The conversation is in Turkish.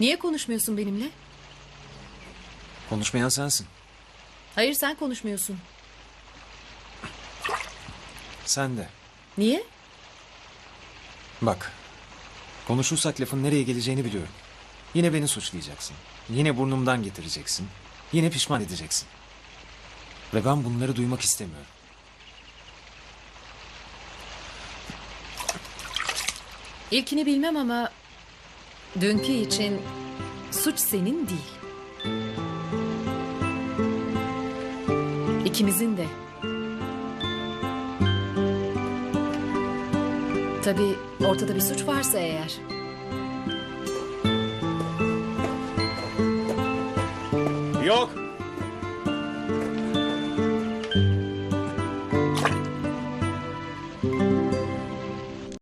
Niye konuşmuyorsun benimle? Konuşmayan sensin. Hayır sen konuşmuyorsun. Sen de. Niye? Bak. Konuşursak lafın nereye geleceğini biliyorum. Yine beni suçlayacaksın. Yine burnumdan getireceksin. Yine pişman edeceksin. Ve ben bunları duymak istemiyorum. İlkini bilmem ama dünkü için suç senin değil. İkimizin de. Tabii ortada bir suç varsa eğer. Yok.